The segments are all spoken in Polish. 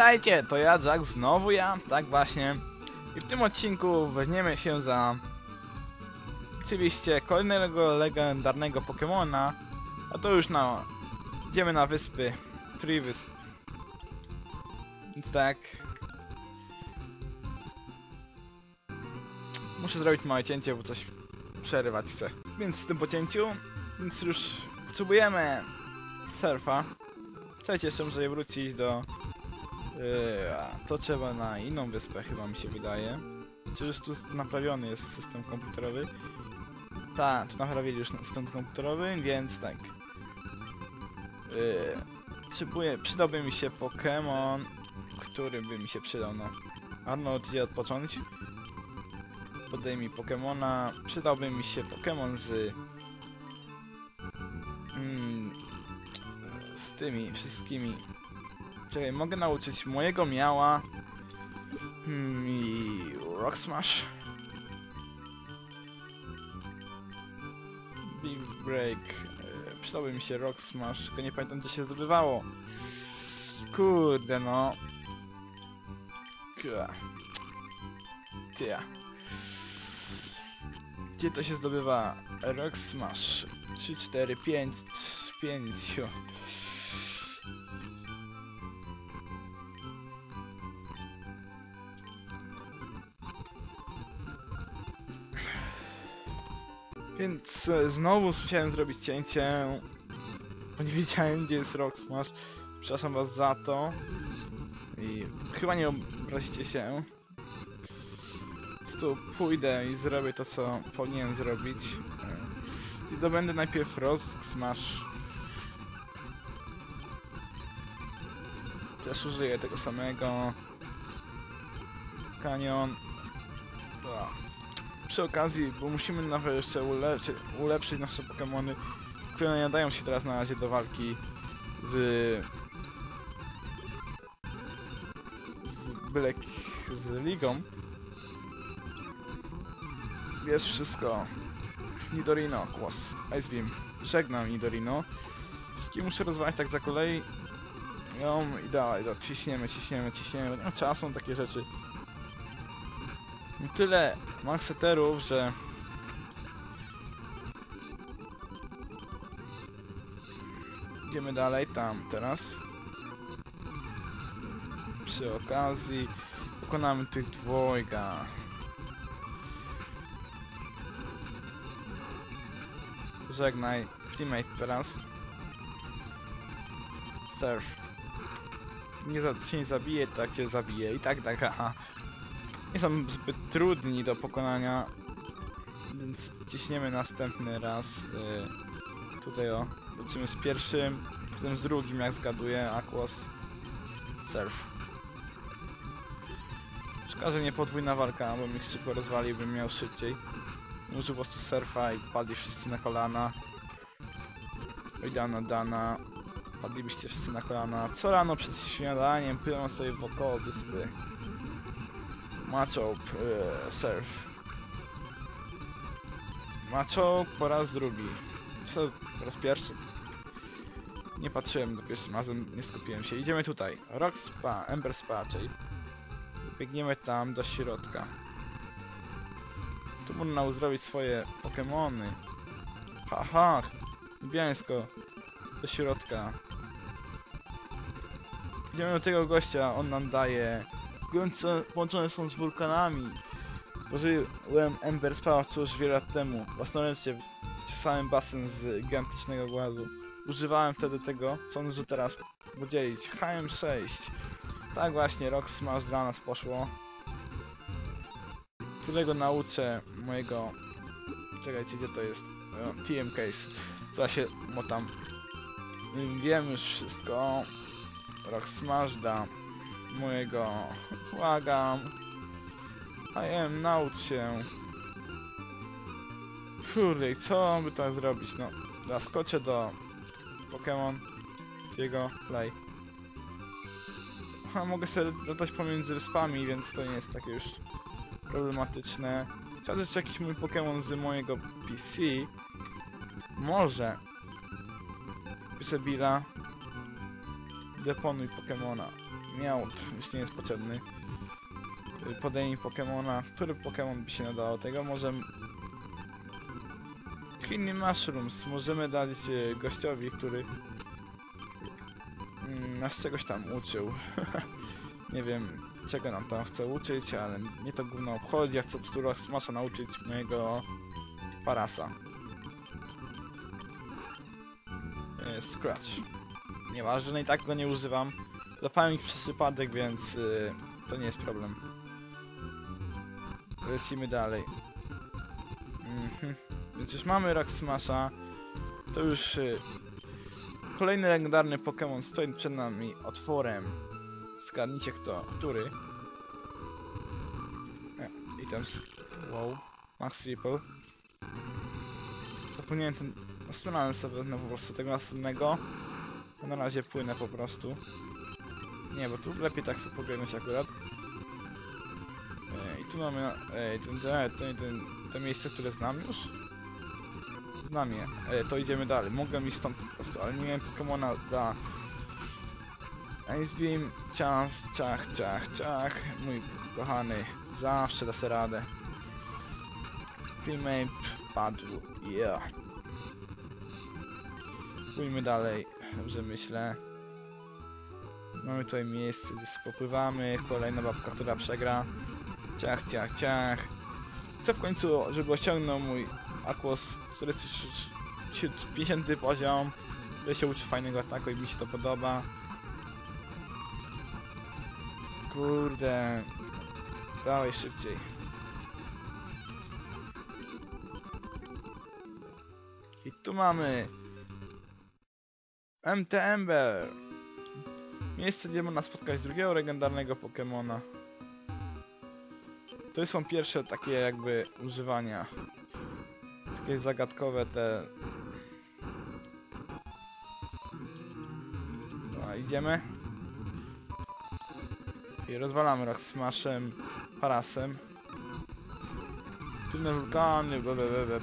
Witajcie, to ja Jack, znowu ja, tak właśnie. I w tym odcinku weźmiemy się za... Oczywiście kolejnego legendarnego Pokemona. A to już na... Idziemy na wyspy. Three wysp. Więc tak. Muszę zrobić małe cięcie, bo coś przerywać chcę. Więc w tym pocięciu, więc już potrzebujemy surfa. Słuchajcie, jeszcze muszę wrócić do... A to trzeba na inną wyspę chyba mi się wydaje. Już tu naprawiony jest system komputerowy? Tak, tu naprawili już system komputerowy, więc tak. Yy, potrzebuję, przydałby mi się Pokémon, który by mi się przydał, no. Arnold idzie odpocząć. Podaj mi Pokemona. Przydałby mi się Pokémon z... Mm, z tymi wszystkimi Czekaj, mogę nauczyć mojego miała hmm, i Rock Smash. Big Break. E, przydałby mi się Rock Smash, tylko nie pamiętam gdzie się zdobywało. Kurde no. Kurde. Gdzie? Gdzie to się zdobywa? Rock Smash. 3, 4, 5, 5. Więc e, znowu musiałem zrobić cięcie, bo nie wiedziałem gdzie jest Rock Smash. Przepraszam was za to. I chyba nie obrazicie się. Prostu pójdę i zrobię to co powinienem zrobić. E, I zdobędę najpierw Rock Smash. Też użyję tego samego. Kanion. Przy okazji, bo musimy nawet jeszcze ulepszyć, nasze Pokémony, które nie nadają się teraz na razie do walki z... z byle... z ligą. Jest wszystko. Nidorino, głos. Ice Beam. Żegnam Nidorino. Wszystkie muszę rozwalać tak za kolei. Ją i dalej, do, ciśniemy, ciśniemy, ciśniemy. No, czasem takie rzeczy. Tyle maxeterów, że... Idziemy dalej, tam teraz. Przy okazji pokonamy tych dwojga. Żegnaj, teammate teraz. Surf. Nie za, się nie zabije, tak cię zabije. I tak, tak, aha nie są zbyt trudni do pokonania, więc ciśniemy następny raz. Yy, tutaj o, lecimy z pierwszym, potem z drugim jak zgaduję, Aquos, Surf. Szkoda, nie podwójna walka, bo mi szybko rozwalił, bym miał szybciej. Użył po prostu surfa i padli wszyscy na kolana. Oj dana, dana. Padlibyście wszyscy na kolana. Co rano przed śniadaniem płyną sobie wokoło wyspy. Machop e, Surf. Machop po raz drugi. Co po raz pierwszy? Nie patrzyłem do pierwszym razem, nie skupiłem się. Idziemy tutaj. Rock Spa, Ember Spa, czyli biegniemy tam do środka. Tu można uzdrowić swoje Pokemony. Haha, niebiańsko. Do środka. Idziemy do tego gościa, on nam daje Gońce połączone są z wulkanami. Stworzyłem Ember Spa cóż wiele lat temu. Własnoręcznie czesałem basen z gigantycznego głazu. Używałem wtedy tego, sądzę, że teraz podzielić. HM6. Tak właśnie, Rock Smash dla nas poszło. Którego nauczę mojego... Czekajcie, gdzie to jest? O, TM Case. Co ja się motam. Wiem już wszystko. Rock Smash da mojego. Błagam. I am, naucz się. Kurde, co by tak zrobić? No, zaskoczę do Pokémon jego play. A mogę sobie latać pomiędzy wyspami, więc to nie jest takie już problematyczne. Trzeba jeszcze jakiś mój Pokémon z mojego PC. Może. Piszę Billa. Deponuj Pokémona. Miał, już nie jest potrzebny. Y, Podejmij Pokemona. Który Pokemon by się nadał do tego? Może... Quinny Mushrooms. Możemy dać y, gościowi, który mm, nas czegoś tam uczył. nie wiem czego nam tam chce uczyć, ale mnie to gówno obchodzi. Ja chcę prostu Smasha nauczyć mojego Parasa. Y, Scratch. Nieważne, i tak go nie używam. Zapałem ich przez przypadek, więc y, to nie jest problem. Lecimy dalej. Mhm. Więc już mamy Rock Smasha. To już y, kolejny legendarny Pokémon stoi przed nami otworem. Zgadnijcie kto, który. E, I tam... s- Wow. Max Ripple. Zapomniałem ten... Ostrzymałem sobie znowu po prostu tego następnego. Na razie płynę po prostu. Nie, bo tu lepiej tak sobie pogadać akurat. Ej, tu mamy... Ej, ten, ten, ten, ten, to miejsce, które znam już? Znam je. Ej, to idziemy dalej. Mogę iść stąd po prostu, ale nie miałem Pokemona dla... Ice Beam, ciach, ciach, ciach, ciach. Mój kochany, zawsze da radę. Primate padł, yeah. Pójdźmy dalej, dobrze myślę. Mamy tutaj miejsce, gdzie popływamy, kolejna babka, która przegra. Ciach, ciach, ciach. Chcę w końcu, żeby osiągnął mój Aquos 450 poziom, że się uczy fajnego ataku i mi się to podoba. Kurde. Dawaj szybciej. I tu mamy MT Ember. Miejsce, gdzie można spotkać drugiego legendarnego Pokemona. To są pierwsze takie jakby używania. Takie zagadkowe te... No, idziemy. I rozwalamy Rock Smashem, Parasem. Tylne wulkany,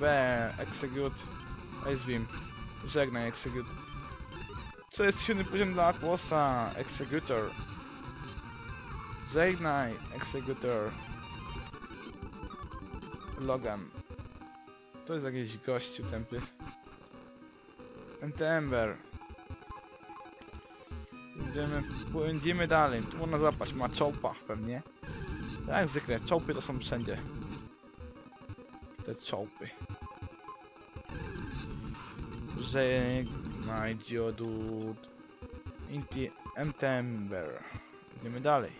be, Execute, Ice Beam. Żegnaj Execute. Co jest silny poziom dla Aquosa? Executor. Żegnaj Executor. Logan. To jest jakiś gościu tępy. Ember. Idziemy, płyndziemy dalej. Tu można złapać ma czołpa pewnie. Jak zwykle, czołpy to są wszędzie. Te czołpy. Żegnaj dziodut. Inti Emtember. Idziemy dalej.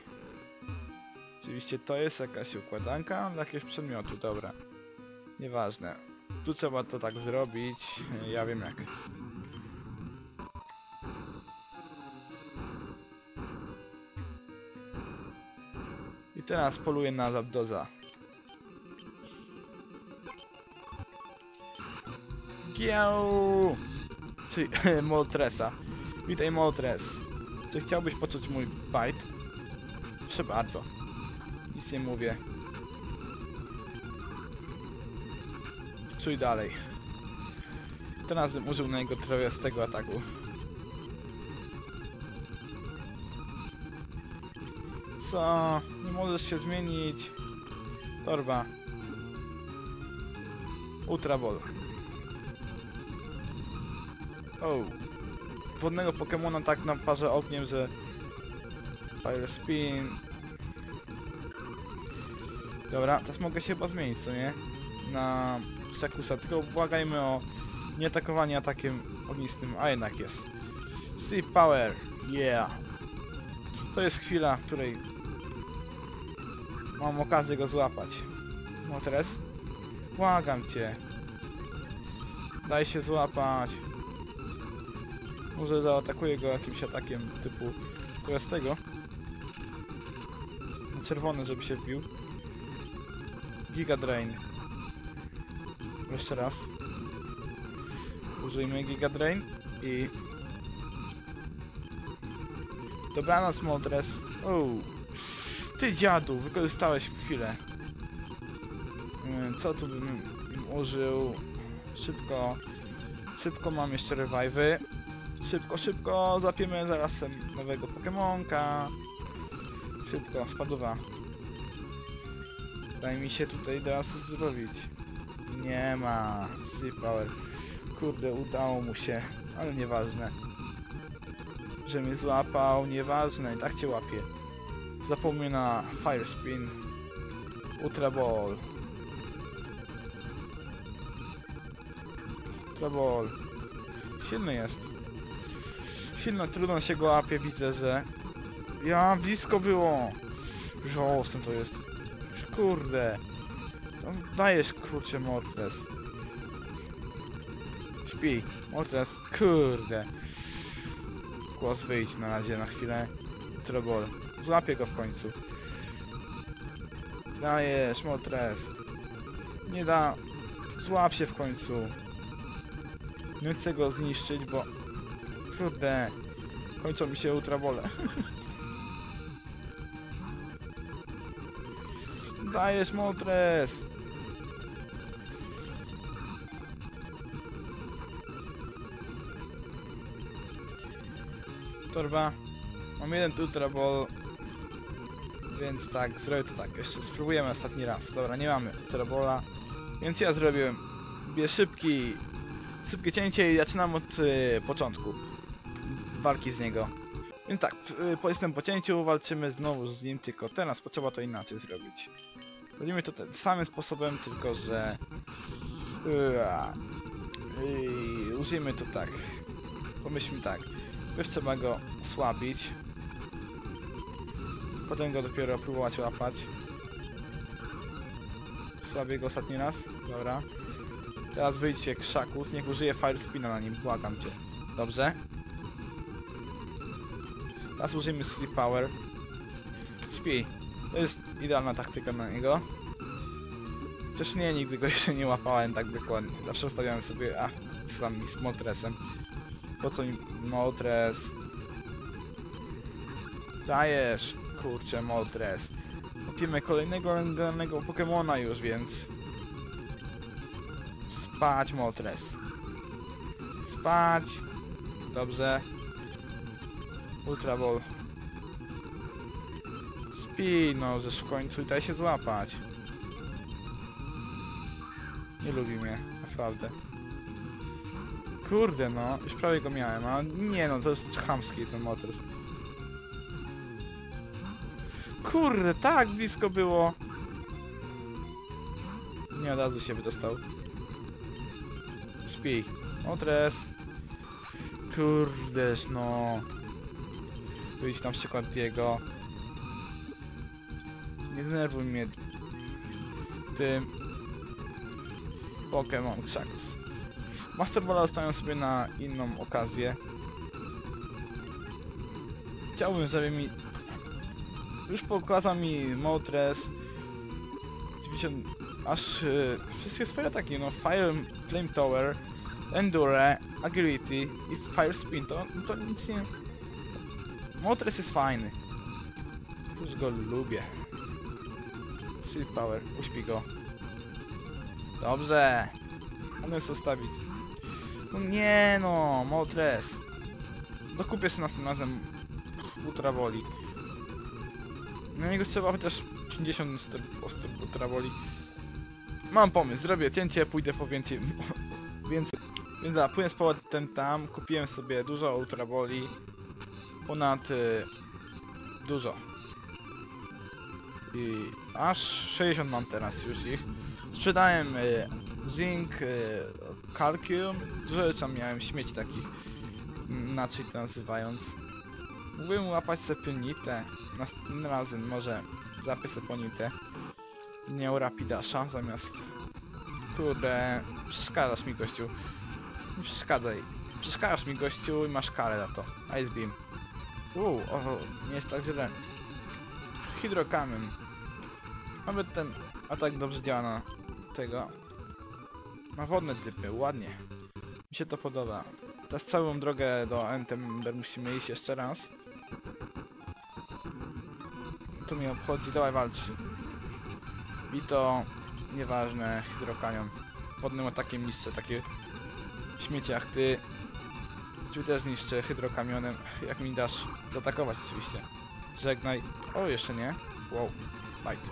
Oczywiście to jest jakaś układanka dla jakiegoś przedmiotu, dobra. Nieważne. Tu trzeba to tak zrobić, ja wiem jak. I teraz poluję na Zapdoza. Giau! Czyli Moltresa. Witaj Moltres. Czy chciałbyś poczuć mój bite? Proszę bardzo. Nic nie mówię. Czuj dalej. Teraz bym użył na niego trawiastego ataku. Co? Nie możesz się zmienić. Torba. Ultra Ball. O. Wodnego Pokemona tak na parze ogniem, że... Fire Spin. Dobra, teraz mogę się chyba zmienić, co nie? Na Sakusa, tylko błagajmy o nieatakowanie atakiem ognistym, a jednak jest. Sea Power, yeah! To jest chwila, w której mam okazję go złapać. No teraz? Błagam cię. Daj się złapać. Może zaatakuję go jakimś atakiem typu tego. Na czerwony, żeby się wbił. Giga Drain. Jeszcze raz. Użyjmy Giga Drain i... Dobranoc Moltres. O, Ty dziadu, wykorzystałeś chwilę. Co tu bym użył? Szybko. Szybko mam jeszcze revive'y. Szybko, szybko, zapiemy zaraz nowego Pokemonka. Szybko, spadowa. Daj mi się tutaj teraz zrobić. Nie ma. Sleep power. Kurde, udało mu się, ale nieważne. Że mnie złapał, nieważne, i tak cię łapie. Zapomnij na Fire Spin. Ultra Ball. Ultra Ball. Silny jest. Silno, trudno się go łapie, widzę, że... Ja, blisko było! Żałosne to jest. Kurde. No, dajesz, kurczę, Mortres. Śpi. Mortres, kurde. Głos wyjdź na razie na chwilę. Trobol. Złapię go w końcu. Dajesz, Mortres. Nie da... Złap się w końcu. Nie chcę go zniszczyć, bo... Kurde. Kończą mi się ultrabole. Dajesz, Mortres. Torba. Mam jeden ultra ball. Więc tak, zrobię to tak. Jeszcze spróbujemy ostatni raz. Dobra, nie mamy ultra balla. Więc ja zrobiłem sobie szybki, szybkie cięcie i zaczynam od y, początku walki z niego. Więc tak, y, po jestem po cięciu walczymy znowu z nim, tylko teraz potrzeba to inaczej zrobić. Robimy to tym samym sposobem, tylko że... Yy, użyjmy to tak. Pomyślmy tak. Najpierw trzeba go osłabić. Potem go dopiero próbować łapać. Słabię go ostatni raz. Dobra. Teraz wyjdźcie krzakus, niech użyje Fire Spina na nim, błagam cię. Dobrze? Teraz użyjmy Sleep Power. Śpi. To jest idealna taktyka na niego. Chociaż nie, nigdy go jeszcze nie łapałem tak dokładnie. Zawsze ustawiałem sobie, a, z tam z Moltresem. Po co mi Moltres? Dajesz, kurczę, Moltres. Kupimy kolejnego legendarnego Pokemona już, więc... Spać, Moltres. Spać. Dobrze. Ultra Ball. Śpi, no, żeż w końcu daj się złapać. Nie lubi mnie, naprawdę. Kurde no, już prawie go miałem, a nie no, to jest chamski ten Motors. Kurde, tak blisko było. Nie od razu się wydostał. Śpi. Motres. Kurdeż no. Wyjść tam przykład jego. Nie denerwuj mnie tym Pokémon Krzakus. Master Balla zostawiam sobie na inną okazję. Chciałbym, żeby mi... Już pokazał mi Moltres 90... Aż yy, wszystkie swoje ataki, no Fire Flame Tower, Endure, Agility i Fire Spin, to, to nic nie... Moltres jest fajny. Już go lubię. Sleep Power, uśpi go. Dobrze. Mamy zostawić. No nie no, Moltres. Dokupię sobie następnym razem Ultra Woli. Na niego trzeba chociaż 50 Ultra Woli. Mam pomysł, zrobię cięcie, pójdę po więcej... więcej... Więc da, pójdę z powrotem tam, kupiłem sobie dużo Ultra Woli. Ponad... Y, dużo. I aż 60 mam teraz już ich. Sprzedałem y, zinc, y, calcium, dużo rzeczy miałem śmieci takich, inaczej to nazywając. Mógłbym łapać sobie następnym razem może zapię sobie ponitę. Nie rapidasza zamiast... Kurde, przeszkadzasz mi gościu. Nie przeszkadzaj. Przeszkadzasz mi gościu i masz karę za to. Ice Beam. Uuu, o, nie jest tak źle. Hydrokamień. Nawet ten atak dobrze działa na tego. Na wodne typy, ładnie. Mi się to podoba. Teraz całą drogę do Entember musimy iść jeszcze raz. To mnie obchodzi, dawaj walcz. I to nieważne, hydrokanion. Wodnym atakiem niszczę takie śmiecie jak ty. Ciebie też niszczę hydrokamionem, jak mi dasz zaatakować oczywiście. Żegnaj. O, jeszcze nie. Wow. Fight.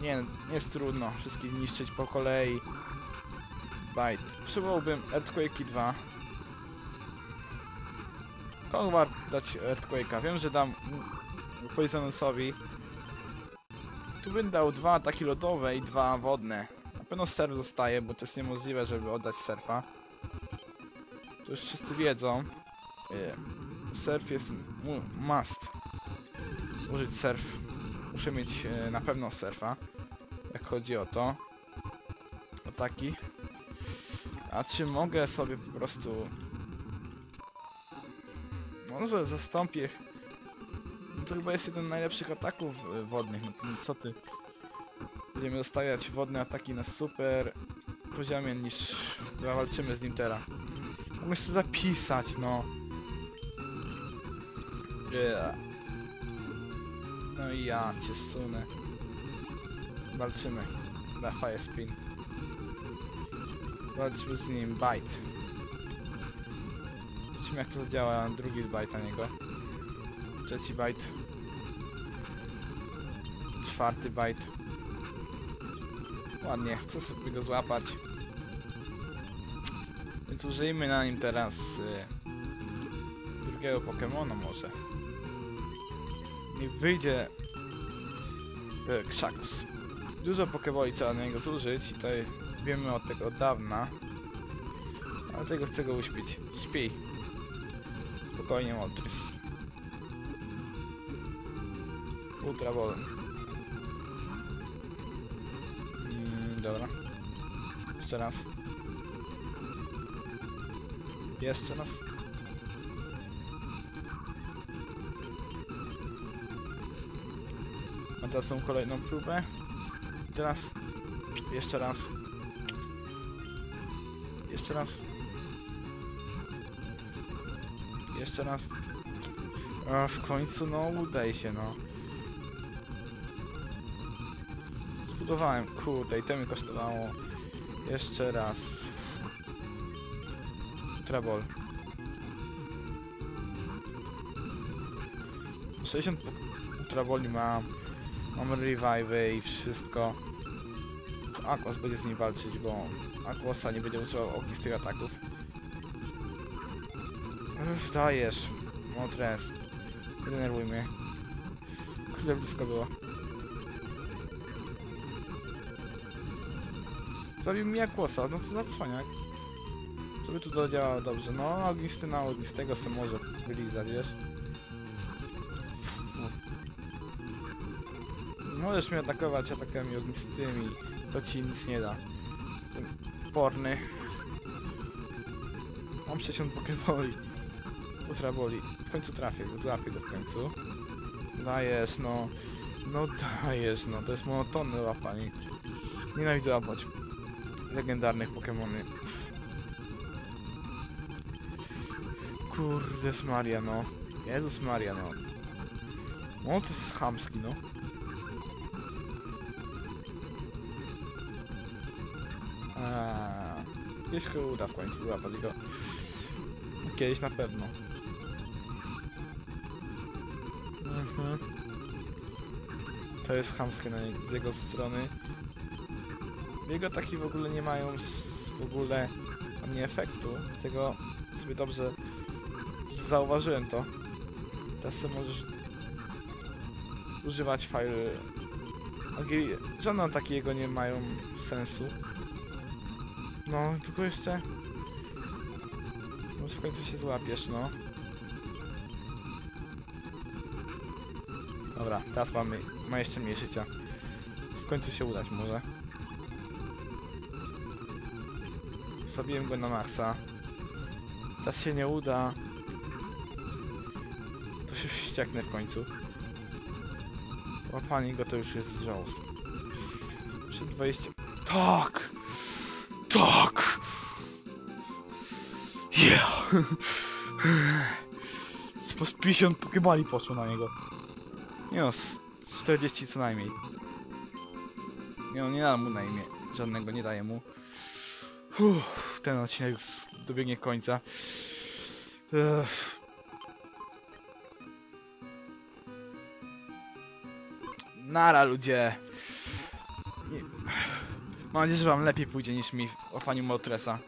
Nie, jest trudno wszystkich niszczyć po kolei. Bite. Przywołałbym Earthquake 2. Kogo warto dać Earthquake'a? Wiem, że dam Poisonusowi. Tu bym dał dwa ataki lodowe i dwa wodne. Na pewno surf zostaje, bo to jest niemożliwe, żeby oddać surfa. To już wszyscy wiedzą. E, Surf jest mu- must. Użyć surf. Muszę mieć e, na pewno surfa. Jak chodzi o to. O taki. A czy mogę sobie po prostu... Może zastąpię... To chyba jest jeden z najlepszych ataków e, wodnych. No to co ty... Będziemy dostawiać wodne ataki na super poziomie niż walczymy z nim teraz. Sobie zapisać, no. Yeah. No i ja cię sunę. Walczymy. Na fire spin. Walczmy z nim. Bite. Zobaczymy jak to zadziała. Drugi bite na niego. Trzeci bite. Czwarty bite. Ładnie, chcę sobie go złapać. Więc użyjmy na nim teraz y, drugiego Pokemona może. Niech wyjdzie y, Krzakus. Dużo Pokeboli trzeba na niego zużyć i to wiemy od tego od dawna. Ale tego chcę go uśpić. Śpi. Spokojnie Moltres. Ultra Ball. Mm, dobra. Jeszcze raz. Jeszcze teraz tą kolejną próbę. Teraz. Jeszcze raz. Jeszcze raz. Jeszcze raz. A w końcu no udaje się no. Zbudowałem, kurde i to mi kosztowało. Jeszcze raz. Trebol. 60 Traboli mam. Mam revive i wszystko. Aquas będzie z nim walczyć, bo Aquasa nie będzie używał ognistych ataków. Ech, dajesz. Motres. Denerwuj mnie. Kurde blisko było. Zabił mi Aquasa, no co za cwaniak. By tu dodziałało dobrze? No, ognisty na ognistego se może wylizać, wiesz? Możesz mnie atakować atakami ognistymi, to ci nic nie da. Jestem porny. Mam 60 pokeboli. Ultra boli. W końcu trafię złapię go w końcu. Dajesz, no. No dajesz, no. To jest monotonne łapanie. Nienawidzę łapać legendarnych pokemony. Kurde Maria, no. Jezus Maria, no. No to jest chamski, no. Aaa, Kiedyś się uda w końcu złapać go. Kiedyś na pewno. Mhm. To jest chamskie na z jego strony. Jego ataki w ogóle nie mają w ogóle ani efektu. Tego sobie dobrze zauważyłem to. Teraz możesz używać fire... Agi- Żadne ataki jego nie mają sensu. No, tylko jeszcze... Może w końcu się złapiesz, no. Dobra, teraz mamy... ma jeszcze mniej życia. W końcu się udać może. Zabiłem go na maksa. Teraz się nie uda. Wścieknę w końcu. Łapanie go to już jest wrząs. Przed 20... Tak! Tak! Yeah! Z po z 50 pokebali poszło na niego. Nie no, z 40 co najmniej. Nie no, nie dam mu na imię. Żadnego nie daję mu. Uff, ten odcinek dobiegnie końca. Ech. Nara ludzie. Nie... Mam nadzieję, że wam lepiej pójdzie niż mi w łapaniu Moltresa.